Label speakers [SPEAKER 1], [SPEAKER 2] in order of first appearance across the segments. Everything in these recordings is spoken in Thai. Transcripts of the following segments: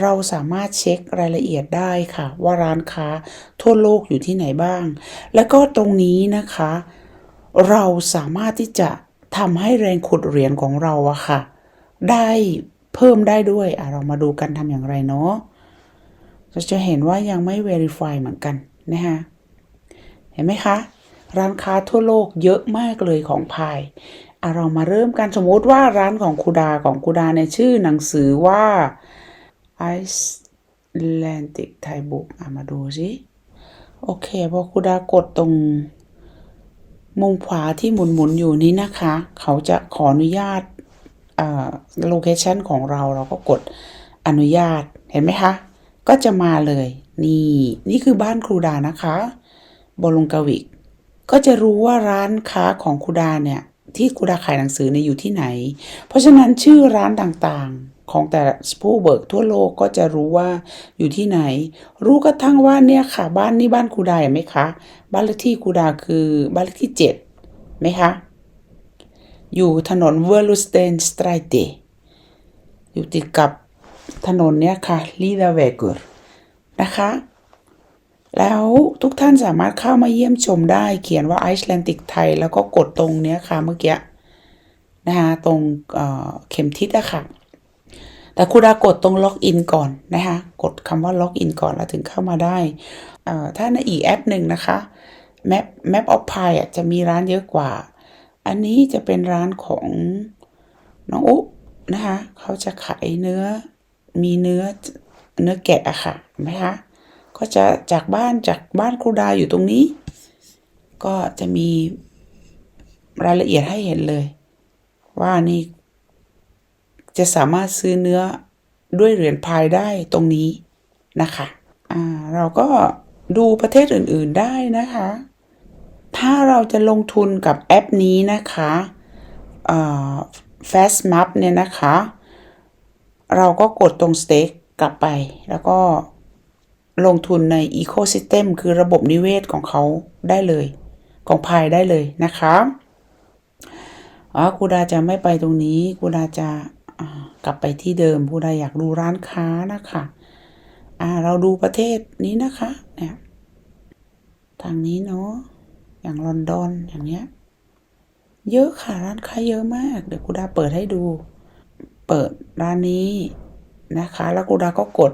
[SPEAKER 1] เราสามารถเช็ครายละเอียดได้ค่ะ ว่าร้านค้าทั่วโลกอยู่ที่ไหนบ้าง แล้วก็ตรงนี้นะคะ เราสามารถที่จะทำให้แรงขุดเหรียญของเราอะค่ะ ได้เพิ่มได้ด้วยอะเรามาดูกันทำอย่างไรเนาะเราจะเห็นว่ายังไม่ Verify เหมือนกันนะคะเห็นไหมคะ ร้านค้าทั่วโลกเยอะมากเลยของพายอะเรามาเริ่มกันสมมติว่าร้านของคูดาของคูดาในชื่อหนังสือว่า Icelandic Thai Book อะมาดูสิโอเคพอคูดากดตรง มุมขวาที่หมุนๆอยู่นี้นะคะ เขาจะขออนุญาตโลเคชันของเราเราก็กดอนุญาตเห็นไหมคะ ก็จะมาเลย นี่ นี่คือบ้านครูดานะคะบอลงกาวิก ก็จะรู้ว่าร้านค้าของครูดาเนี่ย ที่ครูดาขายหนังสือเนี่ยอยู่ที่ไหน เพราะฉะนั้นชื่อร้านต่างๆ ของแต่ผู้เบิกทั่วโลกก็จะรู้ว่าอยู่ที่ไหน รู้กระทั่งว่าเนี่ยค่ะ บ้านนี้บ้านครูดาเห็นไหมคะ บ้านเลขที่ครูดาคือบ้านเลขที่เจ็ดไหมคะ อยู่ถนนเวอร์ลูสเตนสไตรเตอยู่ติดกับถนนเนี้ยค่ะลีดาเวกอร์นะคะ แล้วทุกท่านสามารถเข้ามาเยี่ยมชมได้เขียนว่าไอซ์แลนติกไทย แล้วก็กดตรงเนี้ยค่ะเมื่อกี้นะคะตรงเเข็มทิศอะค่ะ แต่ครูดากดตรงล็อกอินก่อนนะคะกดคำว่าล็อกอินก่อนแล้วถึงเข้ามาได้ ถ้าในอีกแอปหนึ่งนะคะ Map Map of Pi อะจะมีร้านเยอะกว่า อันนี้จะเป็นร้านของน้องอุ๊นะคะเขาจะขายเนื้อมีเนื้อเนื้อแกะอะค่ะเห็นไหมคะก็จะจากบ้านจากบ้านครูดาอยู่ตรงนี้ ก็จะมีรายละเอียดให้เห็นเลย ว่านี่ จะสามารถซื้อเนื้อด้วยเหรียญพายได้ตรงนี้นะคะอ่าเราก็ดูประเทศอื่นๆได้นะคะ ถ้าเราจะลงทุนกับแอปนี้นะคะอ่า Fast Map เนี่ยนะคะ เราก็กดตรง Stake กลับไป แล้วก็ลงทุนใน Ecosystem คือระบบนิเวศของเขาได้เลย ของพายได้เลยนะคะอ๋อคูดาจะไม่ไปตรงนี้คูดาจะ กลับไปที่เดิมครูดาอยากดูร้านค้านะคะอ่าเราดูประเทศนี้นะคะเนี่ยทางนี้เนาะอย่างลอนดอนอย่างเนี้ย เยอะค่ะร้านค้าเยอะมาก เดี๋ยวกูดาเปิดให้ดู เปิดร้านนี้นะคะ แล้วกูดาก็กด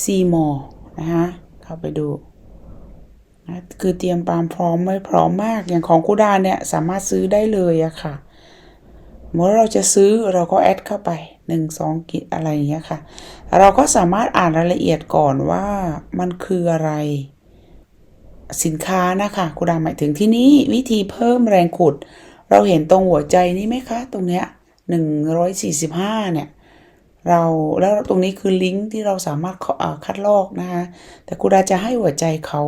[SPEAKER 1] see more นะคะเข้าไปดูนะคือเตรียมความพร้อมไว้พร้อมมากอย่างของกูดาเนี่ยสามารถซื้อได้เลยอะค่ะ เมื่อเราจะซื้อเราก็แอดเข้าไปหนึ่งสองกิจอะไรอย่างเงี้ยค่ะ เราก็สามารถอ่านรายละเอียดก่อนว่ามันคืออะไร สินค้านะคะคุณดาหมายถึงที่นี้วิธีเพิ่มแรงขุด เราเห็นตรงหัวใจนี้ไหมคะ ตรงเนี้ยหนึ่งร้อยสี่สิบห้าเนี่ยเราแล้วตรงนี้คือลิงก์ที่เราสามารถคัดลอกนะคะแต่คุณดาจะให้หัวใจเขา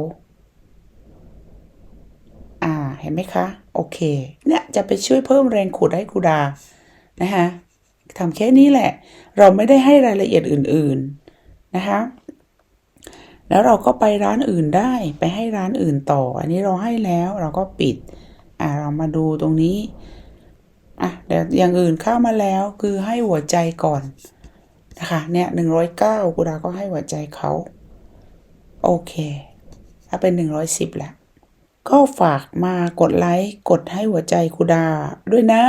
[SPEAKER 1] ห็นไหมคะ โอเค เนี่ยจะไปช่วยเพิ่มแรงขุดให้ครูดา นะคะทำแค่นี้แหละ เราไม่ได้ให้รายละเอียดอื่น ๆ นะคะ แล้วเราก็ไปร้านอื่นได้ ไปให้ร้านอื่นต่อ อันนี้เราให้แล้วเราก็ปิด อ่าเรามาดูตรงนี้ อะเดี๋ยวอย่างอื่นเข้ามาแล้วคือให้หัวใจก่อน นะคะ เนี่ยหนึ่งร้อยเก้ากูดาก็ให้หัวใจเขา โอเค ถ้าเป็นหนึ่งร้อยสิบแล้ว ก็ฝากมากดไลค์กดให้หัวใจคูดาด้วยนะ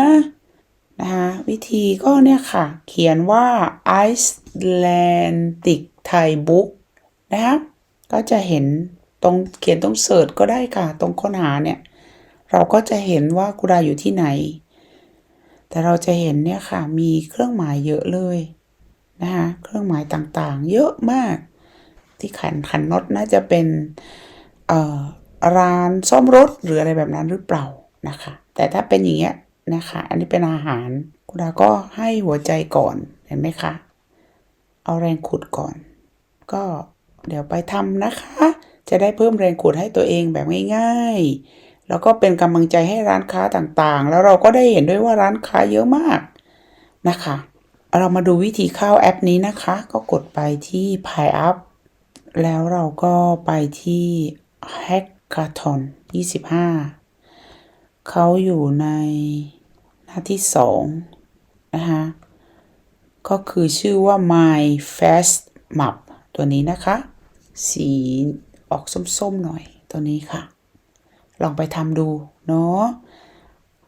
[SPEAKER 1] นะคะวิธีก็เนี่ยค่ะ เขียนว่า Icelandic Thai Book นะคะก็จะเห็นตรงเขียนตรงเสิร์ชก็ได้ค่ะ ตรงค้นหาเนี่ย เราก็จะเห็นว่าคูดาอยู่ที่ไหน แต่เราจะเห็นเนี่ยค่ะ มีเครื่องหมายเยอะเลยนะคะเครื่องหมายต่างๆ เยอะมาก ที่ขันขันน็อตน่าจะเป็นเอ่อ ร้านซ่อมรถหรืออะไรแบบนั้นหรือเปล่านะคะ แต่ถ้าเป็นอย่างเงี้ยนะคะ อันนี้เป็นอาหารคุณดาก็ให้หัวใจก่อนเห็นไหมคะ เอาแรงขุดก่อน ก็เดี๋ยวไปทำนะคะ จะได้เพิ่มแรงขุดให้ตัวเองแบบง่ายๆ แล้วก็เป็นกำลังใจให้ร้านค้าต่างๆ แล้วเราก็ได้เห็นด้วยว่าร้านค้าเยอะมากนะคะ เรามาดูวิธีเข้าแอปนี้นะคะ ก็กดไปที่ p i Up แล้วเราก็ไปที่ Hackathon 25เขาอยู่ในหน้าที่สองนะคะ ก็คือชื่อว่า My Fast Map ตัวนี้นะคะ สีออกส้มๆหน่อยตัวนี้ค่ะ ลองไปทำดู เนาะ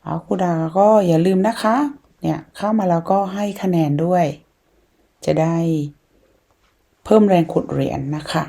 [SPEAKER 1] เอาคุณดาก็อย่าลืมนะคะ เนี่ย เข้ามาแล้วก็ให้คะแนนด้วย จะได้เพิ่มแรงขุดเหรียญนะคะ